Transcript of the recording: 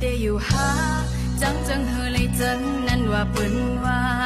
เตอยู่หาจังจังเฮเลยจังนั้นว่าเปิ้นว่า